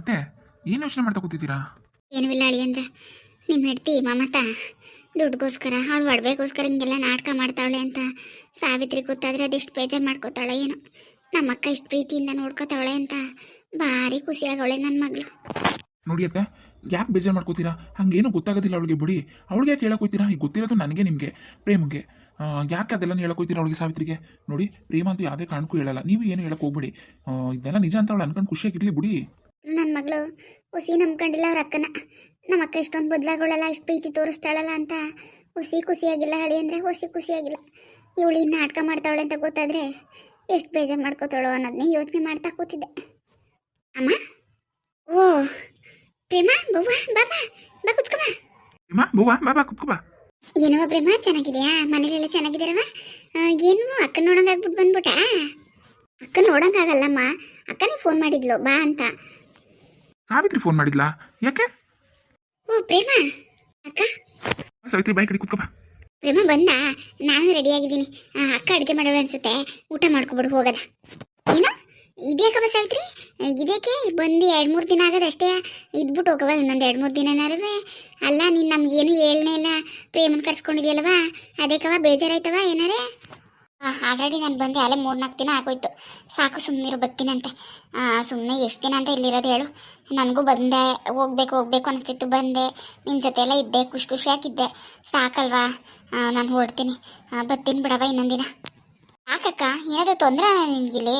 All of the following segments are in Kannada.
ಅತ್ತೆ ಏನು ಯೋಚನೆ ಮಾಡ್ತಾ ಕೂತಿದ್ದೀರಾ? ಏನು ಇಲ್ಲ ಅಳಿ ಅಂದ್ರೆ ನಿಮ್ಮ ಹೆಂಡತಿ ಮಮತಾ ದುಡ್ಡುಗೋಸ್ಕರ ಅವಳು ಒಡವೆಗೋಸ್ಕರ ಹಿಂಗೆಲ್ಲ ನಾಟಕ ಮಾಡ್ತಾವಳೆ ಅಂತ ಸಾವಿತ್ರಿ ಗೊತ್ತಾದ್ರೆ ಅದೆಷ್ಟು ಬೇಜಾರು ಮಾಡ್ಕೋತಾಳೆ ಏನೋ. ನಮ್ಮಕ್ಕ ಇಷ್ಟು ಪ್ರೀತಿಯಿಂದ ನೋಡ್ಕೋತಾವಳೆ ಅಂತ ಭಾರಿ ಖುಷಿಯಾಗವಳೆ ನನ್ನ ಮಗಳು. ನೋಡಿ ಅತ್ತೆ ಯಾಕೆ ಬೇಜಾರು ಮಾಡ್ಕೋತೀರಾ? ಹಂಗೇನು ಗೊತ್ತಾಗೋದಿಲ್ಲ ಅವಳಿಗೆ ಬಿಡಿ. ಅವಳಿಗೆ ಯಾಕೆ ಹೋಗ್ತೀರಾ ಈಗ ಗೊತ್ತಿರೋದು ನನಗೆ ನಿಮಗೆ ಪ್ರೇಮ್ಗೆ. ಯಾಕೆ ಅದೆಲ್ಲ ಹೇಳಕ್ ಹೋಗ್ತೀರಾ ಅವಳಿಗೆ ಸಾವಿತ್ರಿಗೆ? ನೋಡಿ ಪ್ರೇಮ ಅಂತೂ ಯಾವುದೇ ಕಾರಣಕ್ಕೂ ಹೇಳಲ್ಲ. ನೀವು ಏನು ಹೇಳಕ್ಕೆ ಹೋಗ್ಬಿಡಿ. ಇದೆಲ್ಲ ನಿಜ ಅಂತ ಅವಳು ಅನ್ಕೊಂಡು ಖುಷಿಯಾಗಿರಲಿ ಬಿಡಿ. ನನ್ನ ಮಗಳು ಹುಸಿ ನಂಬ್ಕೊಂಡಿಲ್ಲ ಅವ್ರ ಅಕ್ಕನ. ನಮ್ಮ ಅಕ್ಕ ಇಷ್ಟೊಂದು ಬದಲಾಗಳಲ್ಲ ಇಷ್ಟು ಪ್ರೀತಿ ತೋರಿಸ್ತಾಳಲ್ಲ ಅಂತ ಹುಸಿ ಖುಷಿಯಾಗಿಲ್ಲ ಹಳಿ ಅಂದರೆ ಹುಸಿ ಖುಷಿಯಾಗಿಲ್ಲ. ಇವಳು ಇನ್ನು ನಾಟಕ ಮಾಡ್ತಾವಳೆ ಅಂತ ಗೊತ್ತಾದ್ರೆ ಎಷ್ಟು ಬೇಜಾರು ಮಾಡ್ಕೋತಾಳೋ ಅನ್ನೋದನ್ನೇ ಯೋಚನೆ ಮಾಡ್ತಾ ಕೂತಿದ್ದೆ. ಅಮ್ಮ? ಓ ಪ್ರೇಮಾ ಬವ್ವ ಬಾಬಾ ಬಾ ಕುತ್ಕೊಬಾ ಪ್ರೇಮ ಬವ್ವ ಬಾಬಾ ಏನವ ಪ್ರೇಮ ಚೆನ್ನಾಗಿದೆಯಾ? ಮನೇಲೆಲ್ಲ ಚೆನ್ನಾಗಿದ್ದೀರವ ಏನು ಅಕ್ಕ ನೋಡಂಗಾಗ್ಬಿಟ್ಟು ಬಂದ್ಬಿಟ್ಟ ಅಕ್ಕ ನೋಡಂಗಾಗಲ್ಲಮ್ಮ ಅಕ್ಕನೇ ಫೋನ್ ಮಾಡಿದ್ಲು ಬಾ ಅಂತ. ಸಾವಿತ್ರಿ ಫೋನ್ ಮಾಡಿದ್ಲಾ? ಯಾಕೆ? ಓ ಪ್ರೇಮ. ಅಕ್ಕ. ಸಾವಿತ್ರಿ ಬೈ ಕಡೆ ಕುತ್ಕೋಬಾ ಪ್ರೇಮ ಬಂದ? ನಾನು ರೆಡಿ ಆಗಿದ್ದೀನಿ. ಅಕ್ಕ ಅಡುಗೆ ಮಾಡೋಳು ಅನ್ಸುತ್ತೆ. ಊಟ ಮಾಡ್ಕೊಬಿಡು ಹೋಗದ. ಏನು? ಇದ್ಯಾಕವ ಸಾವಿತ್ರಿ? ಇದೇಕೆ ಬಂದು ಎರಡು ಮೂರು ದಿನ ಆಗದ ಅಷ್ಟೇ. ಇದ್ಬಿಟ್ಟು ಹೋಗವ ಇನ್ನೊಂದು ಎರಡು ಮೂರು ದಿನನಾರವೇ ಅಲ್ಲ ನೀನು ಏನು ಹೇಳನೇ ಇಲ್ಲ. ಪ್ರೇಮನ್ ಕರ್ಸ್ಕೊಂಡಿದ್ಯಲ್ವ ಅದಕ್ಕವ ಬೇಜಾರಾಯ್ತವ ಏನಾರೇ? ಆಲ್ರೆಡಿ ನಾನು ಬಂದೆ, ಅಲ್ಲೇ ಮೂರ್ನಾಲ್ಕು ದಿನ ಆಗೋಯ್ತು. ಸಾಕು ಸುಮ್ಮನಿರು ಬರ್ತೀನಂತೆ. ಸುಮ್ಮನೆ ಎಷ್ಟು ದಿನ ಅಂತ ಇಲ್ಲಿರೋದು ಹೇಳು. ನನಗೂ ಬಂದೆ, ಹೋಗ್ಬೇಕು ಹೋಗ್ಬೇಕು ಅನಿಸ್ತಿತ್ತು, ಬಂದೆ. ನಿಮ್ಮ ಜೊತೆ ಎಲ್ಲ ಇದ್ದೆ, ಖುಷಿ ಖುಷಿಯಾಗಿದ್ದೆ ಸಾಕಲ್ವಾ? ನಾನು ಹೊರಡ್ತೀನಿ. ಬರ್ತೀನಿ ಬಿಡವ ಇನ್ನೊಂದಿನ. ಯಾಕಕ್ಕ ಏನಾದರೂ ತೊಂದರೆ ನಿನ್ಗಿಲ್ಲಿ?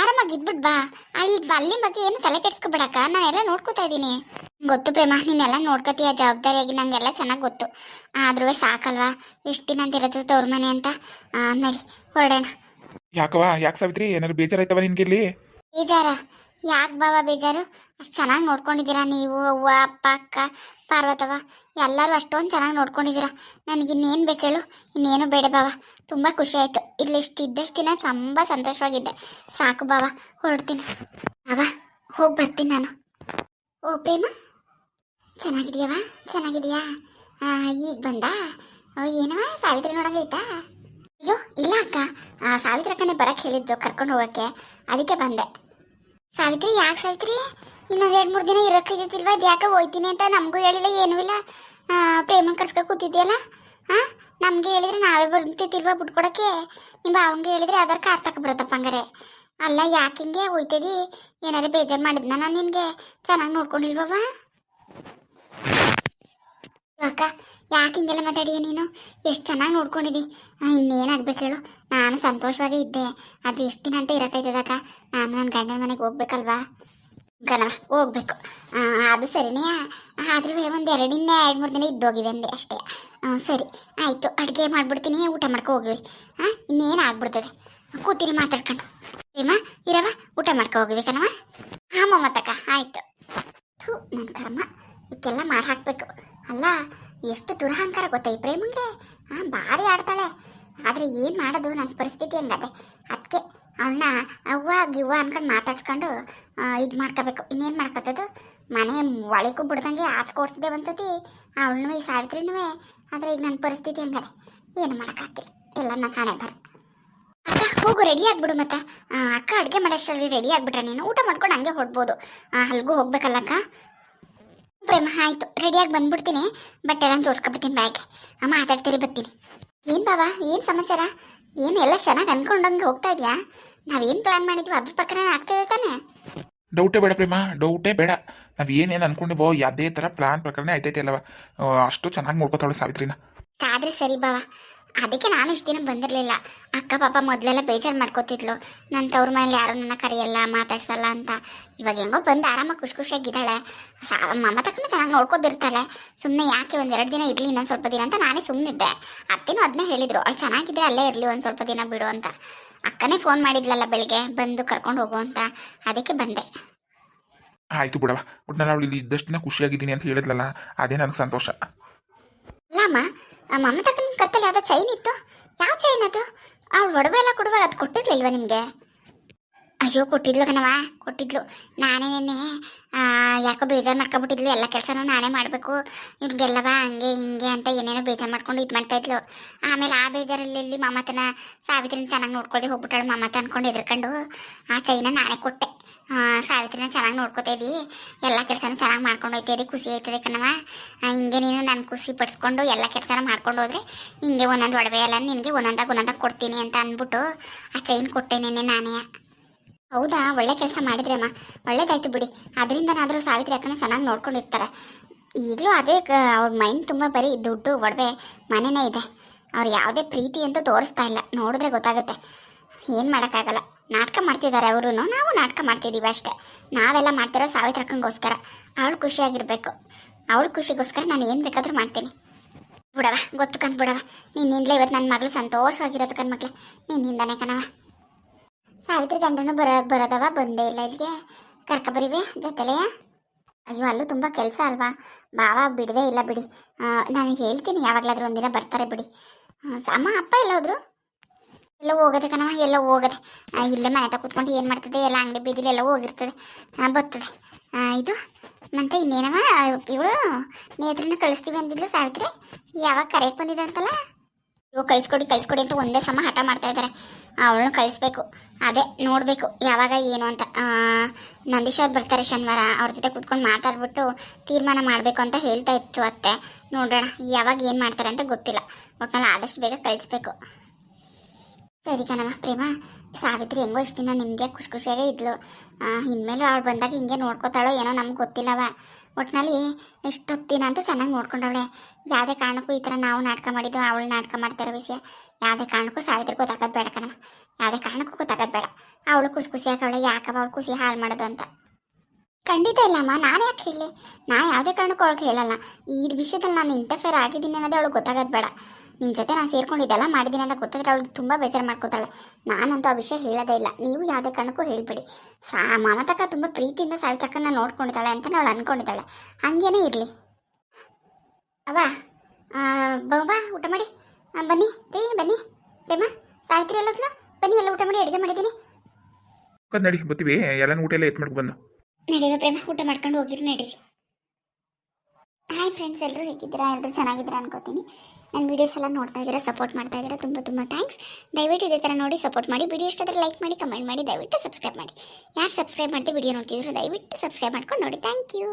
ಆರಾಮಾಗಿ ಇದ್ಬಿಟ್ ಬಾ. ಅಲ್ಲಿ ಅಲ್ಲಿ ಬಗ್ಗೆ ಏನು ತಲೆ ಕೆಡ್ಸ್ಕೊಬೇಡಕ್ಕ. ನಾನೆಲ್ಲ ನೋಡ್ಕೊತಾ ಇದ್ದೀನಿ. ಗೊತ್ತು ಪ್ರೇಮ ನೀನೆಲ್ಲ ನೋಡ್ಕೋತೀಯ ಜವಾಬ್ದಾರಿಯಾಗಿ. ನಂಗೆಲ್ಲ ಚೆನ್ನಾಗಿ ಗೊತ್ತು. ಆದ್ರೂ ಸಾಕಲ್ವಾ? ಎಷ್ಟು ದಿನ ಅಂತ ಇರುತ್ತೆ ತವ್ರ ಮನೆ ಅಂತ? ನೋಡಿ ನಡಿ ಹೊರಡೋಣ. ಯಾಕವ ಯಾಕೆ ಸಾವಿತ್ರಿ? ಏನಾದ್ರು ಬೇಜಾರಾಯ್ತವ ನಿನ್ಗೆ ಇಲ್ಲಿ ಬೇಜಾರ? ಯಾಕೆ ಬಾಬಾ ಬೇಜಾರು? ಅಷ್ಟು ಚೆನ್ನಾಗಿ ನೋಡ್ಕೊಂಡಿದ್ದೀರಾ ನೀವು ಅವ್ವ ಅಪ್ಪ ಅಕ್ಕ ಪಾರ್ವತವ ಎಲ್ಲರೂ ಅಷ್ಟೊಂದು ಚೆನ್ನಾಗಿ ನೋಡ್ಕೊಂಡಿದ್ದೀರಾ. ನನಗೆ ಇನ್ನೇನು ಬೇಕು ಹೇಳು? ಇನ್ನೇನು ಬೇಡ ಬಾವ ತುಂಬ ಖುಷಿ ಆಯಿತು. ಇಲ್ಲಿಷ್ಟು ಇದ್ದಷ್ಟು ದಿನ ತುಂಬ ಸಂತೋಷವಾಗಿದ್ದೆ. ಸಾಕು ಬಾವ ಹೊರಡ್ತೀನಿ. ಬಾವ ಹೋಗಿ ಬರ್ತೀನಿ ನಾನು. ಓ ಪ್ರೇಮ? ಚೆನ್ನಾಗಿದೆಯವ ಚೆನ್ನಾಗಿದೆಯಾ? ಈಗ ಬಂದ? ಏನವ ಸಾವಿತ್ರಿ ನೋಡಂಗೈತಾ ಅಯ್ಯೋ ಇಲ್ಲ ಅಕ್ಕ. ಆ, ಸಾವಿತ್ರಿ ಅಕ್ಕನೇ ಬರಕ್ಕೆ ಹೇಳಿದ್ದು ಕರ್ಕೊಂಡು ಹೋಗೋಕ್ಕೆ. ಅದಕ್ಕೆ ಬಂದೆ. ಸಾವಿತ್ರಿ, ಯಾಕೆ ಸಾವಿತ್ರಿ? ಇನ್ನೊಂದು ಎರಡು ಮೂರು ದಿನ ಇರೋಕ್ಕಿದ್ದಿಲ್ವ ಅದು ಯಾಕೆ ಹೋಯ್ತೀನಿ ಅಂತ ನಮಗೂ ಹೇಳಿಲ್ಲ, ಏನೂ ಇಲ್ಲ. ಪ್ರೇಮನ್ ಕರ್ಸ್ಕೊ ಕೂತಿದ್ಯಲ್ಲ? ಹಾಂ ನಮಗೆ ಹೇಳಿದ್ರೆ ನಾವೇ ಬರ್ತಿದ್ದಿಲ್ವ ಬಿಟ್ಕೊಡೋಕ್ಕೆ? ನಿಮ್ಮ ಭಾವಂಗೆ ಹೇಳಿದ್ರೆ ಅದರ ಕಾರ್ ತಕ ಬರುತ್ತಪ್ಪ ಹಂಗಾರೆ. ಅಲ್ಲ, ಯಾಕೆ ಹಿಂಗೆ ಹೋಯ್ತದಿ? ಏನಾರು ಬೇಜಾರು ಮಾಡಿದ್ನ ನಾನು ನಿನಗೆ? ಚೆನ್ನಾಗಿ ನೋಡ್ಕೊಂಡಿಲ್ವವ ಅಕ್ಕ ಯಾಕೆ ಹಿಂಗೆಲ್ಲ ಮಾತಾಡಿಯ ನೀನು? ಎಷ್ಟು ಚೆನ್ನಾಗಿ ನೋಡ್ಕೊಂಡಿದ್ದಿ ಇನ್ನೇನಾಗ್ಬೇಕು ಹೇಳು. ನಾನು ಸಂತೋಷವಾಗಿ ಇದ್ದೆ. ಅದು ಎಷ್ಟು ದಿನ ಅಂತ ಇರೋಕ್ಕಾಯ್ತದಕ್ಕ ನಾನು ನನ್ನ ಗಂಡನ ಮನೆಗೆ ಹೋಗ್ಬೇಕಲ್ವಾ? ಗಣವ ಹೋಗ್ಬೇಕು. ಅದು ಸರಿನೇ? ಆದ್ರೂ ಒಂದು ಎರಡಿನ ಎರಡು ಮೂರು ದಿನ ಇದ್ದೋಗಿವೆ ಅಂದೆ ಅಷ್ಟೇ. ಸರಿ. ಆಯಿತು, ಅಡುಗೆ ಮಾಡಿಬಿಡ್ತೀನಿ. ಊಟ ಮಾಡ್ಕೊ ಹೋಗಿವಿ. ಹಾಂ ಇನ್ನೇನು ಆಗ್ಬಿಡ್ತದೆ. ಕೂತೀನಿ ಮಾತಾಡ್ಕೊಂಡು. ಪ್ರೇಮ ಇರವ ಊಟ ಮಾಡ್ಕೊ ಹೋಗಿವಿ ಕಣವ ಹಾಂ ಮೊಮ್ಮತ್ತಕ್ಕ, ಆಯಿತು. ಥೂ ನನ್ನ ಕರ್ಮ. ಇವಕ್ಕೆಲ್ಲ ಮಾಡಿ ಹಾಕ್ಬೇಕು ಅಲ್ಲ, ಎಷ್ಟು ದುರಹಂಕಾರ ಗೊತ್ತಾ ಈ ಪ್ರೇಮಂಗೆ ಹಾಂ ಭಾರಿ ಆಡ್ತಾಳೆ. ಆದರೆ ಏನು ಮಾಡೋದು ನನ್ನ ಪರಿಸ್ಥಿತಿ ಹಂಗದೆ ಅದಕ್ಕೆ ಅವಳನ್ನ ಅವ್ವ ಗಿವ್ವ ಅನ್ಕೊಂಡು ಮಾತಾಡ್ಸ್ಕೊಂಡು ಇದು ಮಾಡ್ಕೋಬೇಕು. ಇನ್ನೇನು ಮಾಡ್ಕೊತದು ಮನೆ ಒಳಗೂ ಬಿಡ್ದಂಗೆ ಆಚ್ಕೊಡ್ಸಿದೆ ಬಂತತಿ. ಅವಳನ್ನೂ ಈ ಸಾವಿತ್ರಿನೂ ಆದರೆ ಈಗ ನನ್ನ ಪರಿಸ್ಥಿತಿ ಹಂಗದೆ ಏನು ಮಾಡೋಕ್ಕಾಗ್ತಿಲ್ಲ. ಎಲ್ಲ ನನ್ನ ಹಣೆ ಬರ ಅಕ್ಕ, ಹೋಗು ರೆಡಿ ಆಗಿಬಿಡು ಮತ್ತೆ. ಅಕ್ಕ ಅಡುಗೆ ಮಾಡೋಷ್ಟರಲ್ಲಿ ರೆಡಿ ಆಗಿಬಿಟ್ರೆ ನೀನು. ಊಟ ಮಾಡ್ಕೊಂಡು ಹಂಗೆ ಹೊಡ್ಬೋದು ಅಲ್ಲಿಗೂ ಹೋಗ್ಬೇಕಲ್ಲ ಅಕ್ಕ? ಪ್ರೇಮ ಆಯ್ತು. ರೆಡಿಯಾಗಿ ಬಂದ್ಬಿಡ್ತೀನಿ. ಬಟ್ ಎಲ್ಲ ಮ್ಯಾಕೆ ಅಮ್ಮ ಮಾತಾಡ್ತೀರಿ ಬರ್ತೀನಿ. ಏನು ಬಾಬಾ ಏನು ಸಮಾಚಾರ? ಏನು ಎಲ್ಲ ಚೆನ್ನಾಗಿ ಅಂದ್ಕೊಂಡಂಗೆ ಹೋಗ್ತಾ ಇದೆಯಾ? ನಾವೇನು ಪ್ಲ್ಯಾನ್ ಮಾಡಿದ್ವಿ? ಅದ್ರ ಪ್ರಕಾರ ಆಗ್ತಿದೆ ತಾನೆ? ಡೌಟೇ ಬೇಡ ಪ್ರೇಮ ಡೌಟೇ ಬೇಡ. ನಾವು ಏನೇನು ಅನ್ಕೊಂಡಿವೋ ಅದೇ ಥರ ಪ್ಲಾನ್ ಪ್ರಕಾರನೇ ಆಯ್ತೈತೆ ಅಲ್ಲವ. ಅಷ್ಟು ಚೆನ್ನಾಗಿ ನೋಡ್ಕೊತಾಳೆ ಸಾವಿತ್ರಿನ. ಆದರೆ ಸರಿ ಬಾವ. ಅದಕ್ಕೆ ನಾನು ಇಷ್ಟು ದಿನ ಬಂದಿರಲಿಲ್ಲ. ಅಕ್ಕ ಪಾಪ ಮೊದಲೆಲ್ಲ ಬೇಜಾರು ಮಾಡ್ಕೋತಿದ್ಲು. ನನ್ನ ತವ್ರ ಮನೇಲಿ ಯಾರು ನನ್ನ ಕರೆಯಲ್ಲ ಮಾತಾಡ್ಸಲ್ಲ ಅಂತ. ಇವಾಗ ಹೆಂಗೋ ಬಂದು ಆರಾಮಾಗಿ ಖುಷಿ ಖುಷಿಯಾಗಿದ್ದಾಳೆ. ಸಾ ಮಮತಕ್ಕೂ ಚೆನ್ನಾಗಿ ನೋಡ್ಕೋದಿರ್ತಾಳೆ ಸುಮ್ಮನೆ ಯಾಕೆ ಒಂದು ಎರಡು ದಿನ ಇರಲಿ ಇನ್ನೊಂದು ಸ್ವಲ್ಪ ದಿನ ಅಂತ ನಾನೇ ಸುಮ್ಮನಿದ್ದೆ ಅತ್ತೆನೂ ಅದನ್ನೇ ಹೇಳಿದ್ರು ಅವಳು ಚೆನ್ನಾಗಿದ್ರೆ ಅಲ್ಲೇ ಇರಲಿ ಒಂದು ಸ್ವಲ್ಪ ದಿನ ಬಿಡು ಅಂತ. ಅಕ್ಕನೇ ಫೋನ್ ಮಾಡಿದ್ಲಲ್ಲ ಬೆಳಿಗ್ಗೆ ಬಂದು ಕರ್ಕೊಂಡು ಹೋಗು ಅಂತ. ಅದಕ್ಕೆ ಬಂದೆ. ಆಯಿತು ಬಿಡವ ಒಟ್ನಲ್ಲಿ ಅವಳು ಇಲ್ಲಿ ಇದ್ದಷ್ಟು ದಿನ ಖುಷಿಯಾಗಿದ್ದೀನಿ ಅಂತ ಹೇಳಿದ್ಲಲ್ಲ ಅದೇ ನನಗೆ ಸಂತೋಷ. ಅಲ್ಲಮ್ಮ ಆ ಮಮತಕ್ಕನ ಕತ್ತಲ್ಲಿ ಯಾವುದೋ ಚೈನ್ ಇತ್ತು. ಯಾವ ಚೈನ್ ಅದು? ಅವಳು ಒಡವೆ ಎಲ್ಲ ಕೊಡುವಾಗ ಅದು ಕೊಟ್ಟಿರ್ಲಿಲ್ವಾ ನಿಮಗೆ? ಅಯ್ಯೋ, ಕೊಟ್ಟಿದ್ಲು ಕಣವ ಕೊಟ್ಟಿದ್ಲು. ನಾನೇ ನೆನ್ನೆ ಯಾಕೋ ಬೇಜಾರು ಮಾಡ್ಕೊಬಿಟ್ಟಿದ್ಲು. ಎಲ್ಲ ಕೆಲಸನೂ ನಾನೇ ಮಾಡಬೇಕು. ಇವ್ರಿಗೆಲ್ಲವ ಹಂಗೆ, ಹಿಂಗೆ ಅಂತ ಏನೇನೋ ಬೇಜಾರು ಮಾಡ್ಕೊಂಡು ಇದು ಮಾಡ್ತಾ ಇದ್ಲು. ಆಮೇಲೆ ಆ ಬೇಜಾರಲ್ಲಿ ಮಮತನ ಸಾವಿತ್ರಿನ ಚೆನ್ನಾಗಿ ನೋಡ್ಕೊಳ್ಳಿ ಹೋಗ್ಬಿಟ್ಟಾಳು ಮಮತ ಅನ್ಕೊಂಡು ಎದ್ರಕೊಂಡು. ಆ ಚೈನ ನಾನೇ ಕೊಟ್ಟೆ. ಸಾವಿತ್ರಿನ ಚೆನ್ನಾಗಿ ನೋಡ್ಕೋತಾ ಎಲ್ಲ ಕೆಲಸನೂ ಚೆನ್ನಾಗಿ ಮಾಡ್ಕೊಂಡು ಹೋಯ್ತಾ ಖುಷಿ ಆಯ್ತದೆ ಕಣವ ಹಿಂಗೆ ನೀನು ನಾನು ಖುಷಿ ಪಡಿಸ್ಕೊಂಡು ಎಲ್ಲ ಕೆಲಸನ ಮಾಡ್ಕೊಂಡು ಹೋದ್ರೆ ಹಿಂಗೆ ಒಂದೊಂದು ಒಡವೆ ಎಲ್ಲ ನಿನಗೆ ಒಂದೊಂದಾಗ ಒಂದೊಂದಾಗ ಕೊಡ್ತೀನಿ ಅಂತ ಅಂದ್ಬಿಟ್ಟು ಆ ಚೈನ್ ಕೊಟ್ಟೆ ನೆನ್ನೆ ನಾನೇ. ಹೌದಾ, ಒಳ್ಳೆ ಕೆಲಸ ಮಾಡಿದ್ರಿ ಅಮ್ಮ. ಒಳ್ಳೇದಾಯ್ತು ಬಿಡಿ. ಅದರಿಂದನಾದರೂ ಸಾವಿತ್ರಿ ಅಕ್ಕನ ಚೆನ್ನಾಗಿ ನೋಡ್ಕೊಂಡಿರ್ತಾರೆ. ಈಗಲೂ ಅದೇ ಅವ್ರ ಮೈಂಡ್ ತುಂಬ ಬರೀ ದುಡ್ಡು, ಒಡವೆ, ಮನೆನೇ ಇದೆ. ಅವ್ರು ಯಾವುದೇ ಪ್ರೀತಿ ಅಂತ ತೋರಿಸ್ತಾ ಇಲ್ಲ. ನೋಡಿದ್ರೆ ಗೊತ್ತಾಗುತ್ತೆ. ಏನು ಮಾಡೋಕ್ಕಾಗಲ್ಲ. ನಾಟಕ ಮಾಡ್ತಿದ್ದಾರೆ ಅವರು. ನಾವು ನಾಟಕ ಮಾಡ್ತಿದ್ದೀವಿ ಅಷ್ಟೇ. ನಾವೆಲ್ಲ ಮಾಡ್ತಿರೋ ಸಾವಿತ್ರಿ ಅಕ್ಕಂಗೋಸ್ಕರ. ಅವಳು ಖುಷಿಯಾಗಿರಬೇಕು. ಅವಳು ಖುಷಿಗೋಸ್ಕರ ನಾನು ಏನು ಬೇಕಾದರೂ ಮಾಡ್ತೀನಿ. ಬಿಡವ ಗೊತ್ತು ಕಣ್ ಬಿಡವ ನಿನ್ನಿಂದಲೇ ಇವತ್ತು ನನ್ನ ಮಗಳು ಸಂತೋಷವಾಗಿರೋದು ಕಣ್ ಮಕ್ಳು ನಿನ್ನಿಂದಾನೆ ಕಣವ ಸಾವಿತ್ರಿ ಗಂಡನು ಬರ, ಬರೋದವ, ಬಂದೇ ಇಲ್ಲ ಇಲ್ಲಿಗೆ. ಕರ್ಕ ಬರೀವಿ ಅಯ್ಯೋ, ಅಲ್ಲೂ ತುಂಬ ಕೆಲಸ ಅಲ್ವಾ? ಬಾವ, ಬಿಡವೇ ಇಲ್ಲ ಬಿಡಿ. ನಾನು ಹೇಳ್ತೀನಿ ಯಾವಾಗಲಾದ್ರೂ ಒಂದಿನ ಬರ್ತಾರೆ ಬಿಡಿ. ಅಮ್ಮ, ಅಪ್ಪ ಎಲ್ಲ ಹೋದ್ರು ಎಲ್ಲ ಹೋಗದೆ ಕಣವ ಎಲ್ಲ ಹೋಗದೆ. ಇಲ್ಲೇ ಮನೆ ಕೂತ್ಕೊಂಡು ಏನು ಮಾಡ್ತದೆ? ಎಲ್ಲ ಅಂಗಡಿ ಬೀದಿಲಿ ಎಲ್ಲ ಹೋಗಿರ್ತದೆ. ಬರ್ತದೆ. ಇದು ಮತ್ತೆ ಇನ್ನೇನವ? ಇವಳು ನೇತ್ರನ ಕಳಿಸ್ತೀವಿ ಅಂದಿದ್ಲು ಸಾವಿತ್ರಿ. ಯಾವಾಗ ಕರೆಯಕ್ಕೆ ಬಂದಿದೆ ಅಂತಲ್ಲ? ಇವು ಕಳಿಸ್ಕೊಡಿ ಕಳಿಸ್ಕೊಡಿ ಅಂತ ಒಂದೇ ಸಮ ಹಠ ಮಾಡ್ತಾ ಇದ್ದಾರೆ ಅವಳನ್ನು ಕಳಿಸ್ಬೇಕು. ಅದೇ, ನೋಡಬೇಕು ಯಾವಾಗ ಏನು ಅಂತ. ನಂದೀಶ್ ಅವ್ರು ಬರ್ತಾರೆ ಶನಿವಾರ. ಅವ್ರ ಜೊತೆ ಕೂತ್ಕೊಂಡು ಮಾತಾಡ್ಬಿಟ್ಟು ತೀರ್ಮಾನ ಮಾಡಬೇಕು ಅಂತ ಹೇಳ್ತಾ ಇತ್ತು ಅತ್ತೆ. ನೋಡೋಣ, ಯಾವಾಗ ಏನು ಮಾಡ್ತಾರೆ ಅಂತ ಗೊತ್ತಿಲ್ಲ. ಒಟ್ನಲ್ಲಿ ಆದಷ್ಟು ಬೇಗ ಕಳಿಸ್ಬೇಕು. ಸರಿ ಕಣವ ಪ್ರೇಮ. ಸಾವಿತ್ರಿ ಹೆಂಗೋ ಇಷ್ಟು ದಿನ ನಿಮಗೆ ಖುಷಿ ಖುಷಿಯಾಗೇ ಇದ್ಲು. ಇನ್ಮೇಲೆ ಅವಳು ಬಂದಾಗ ಹಿಂಗೆ ನೋಡ್ಕೋತಾಳೋ ಏನೋ ನಮ್ಗೆ ಗೊತ್ತಿಲ್ಲವ ಒಟ್ಟಿನಲ್ಲಿ ಇಷ್ಟೊತ್ತು ದಿನ ಅಂತೂ ಚೆನ್ನಾಗಿ ನೋಡ್ಕೊಂಡವಳೆ. ಯಾವುದೇ ಕಾರಣಕ್ಕೂ ಈ ಥರ ನಾವು ನಾಟಕ ಮಾಡಿದ್ದು, ಅವಳು ನಾಟಕ ಮಾಡ್ತಾರೋ ವಿಷಯ. ಯಾವುದೇ ಕಾರಣಕ್ಕೂ ಸಾವಿತ್ರಿ ಗೊತ್ತಾಗೋದು ಬೇಡ ಕಣವ ಯಾವುದೇ ಕಾರಣಕ್ಕೂ ಗೊತ್ತಾಗೋದು ಬೇಡ. ಅವಳು ಖುಷಿ ಖುಷಿಯಾಗಿ ಅವಳೆ ಯಾಕವ ಅವಳು ಖುಷಿ ಹಾಳು ಮಾಡೋದು ಅಂತ. ಖಂಡಿತ ಇಲ್ಲಮ್ಮ, ನಾನು ಯಾಕೆ ಹೇಳಿ ನಾ ಯಾವುದೇ ಕಾರಣಕ್ಕೂ ಅವಳಿಗೆ ಹೇಳಲ್ಲ. ಈ ವಿಷಯದಲ್ಲಿ ನಾನು ಇಂಟರ್ಫೇರ್ ಆಗಿದ್ದೀನಿ ಅನ್ನೋದು ಅವಳಿಗೆ ಗೊತ್ತಾಗೋದು ಬೇಡ. ನಿಮ್ಮ ಜೊತೆ ನಾನು ಸೇರ್ಕೊಂಡಿದ್ದೆಲ್ಲ ಮಾಡಿದ್ದೀನಿ ಅಂತ ಗೊತ್ತಾದ್ರೆ ಅವಳಿಗೆ ತುಂಬ ಬೇಜಾರು ಮಾಡ್ಕೋತಾಳೆ. ನಾನಂತೂ ಆ ವಿಷಯ ಹೇಳೋದೇ ಇಲ್ಲ. ನೀವು ಯಾವುದೇ ಕಾರಣಕ್ಕೂ ಹೇಳಬೇಡಿ. ಸಾ ಮಮತಕ್ಕ ತುಂಬ ಪ್ರೀತಿಯಿಂದ ಸಾವಿತಕ್ಕನ್ನ ನೋಡ್ಕೊಂಡಿದ್ದಾಳೆ ಅಂತ ಅವಳು ಅಂದ್ಕೊಂಡಿದ್ದಾಳೆ ಹಂಗೇನೇ ಇರಲಿ. ಅವ ಬಾ ಊಟ ಮಾಡಿ. ಬನ್ನಿ, ರೀ, ಬನ್ನಿ. ರೇಮ ಸಾವಿತ್ರಿ ಎಲ್ಲದ್ಲು? ಬನ್ನಿ, ಎಲ್ಲ ಊಟ ಮಾಡಿ, ಅಡುಗೆ ಮಾಡಿದ್ದೀನಿ. ನಡಿ ಬತ್ತೀವಿ ಎಲ್ಲಾನು ಊಟ ಎಲ್ಲ ಎತ್ ಮಾಡ್ಕೊಂಡು ಬಂದು. ನಡೀವ ಪ್ರೇಮ ಊಟ ಮಾಡ್ಕೊಂಡು ಹೋಗಿರಿ, ನಡೀರಿ. ಹಾಯ್ ಫ್ರೆಂಡ್ಸ್ ಎಲ್ಲರೂ ಹೇಗಿದ್ದೀರಾ? ಎಲ್ಲರೂ ಚೆನ್ನಾಗಿದ್ದೀರಾ ಅನ್ಕೋತೀನಿ. ನನ್ನ ವೀಡಿಯೋಸ್ ಎಲ್ಲ ನೋಡ್ತಾ ಇದ್ದೀರಾ ಸಪೋರ್ಟ್ ಮಾಡ್ತಾ ಇದ್ದೀರಾ, ತುಂಬ ತುಂಬ ಥ್ಯಾಂಕ್ಸ್ ದಯವಿಟ್ಟು ಇದೇ ಥರ ನೋಡಿ ಸಪೋರ್ಟ್ ಮಾಡಿ ವಿಡಿಯೋ ಇಷ್ಟಾದ್ರೆ ಲೈಕ್ ಮಾಡಿ ಕಮೆಂಟ್ ಮಾಡಿ, ದಯವಿಟ್ಟು ಸಬ್ಸ್ಕ್ರೈಬ್ ಮಾಡಿ. ಯಾರು ಸಬ್ಸ್ಕ್ರೈಬ್ ಮಾಡ್ತೀವಿ ವಿಡಿಯೋ ನೋಡ್ತಿದ್ರು, ದಯವಿಟ್ಟು ಸಬ್ಸ್ಕ್ರೈಬ್ ಮಾಡ್ಕೊಂಡು ನೋಡಿ. Thank you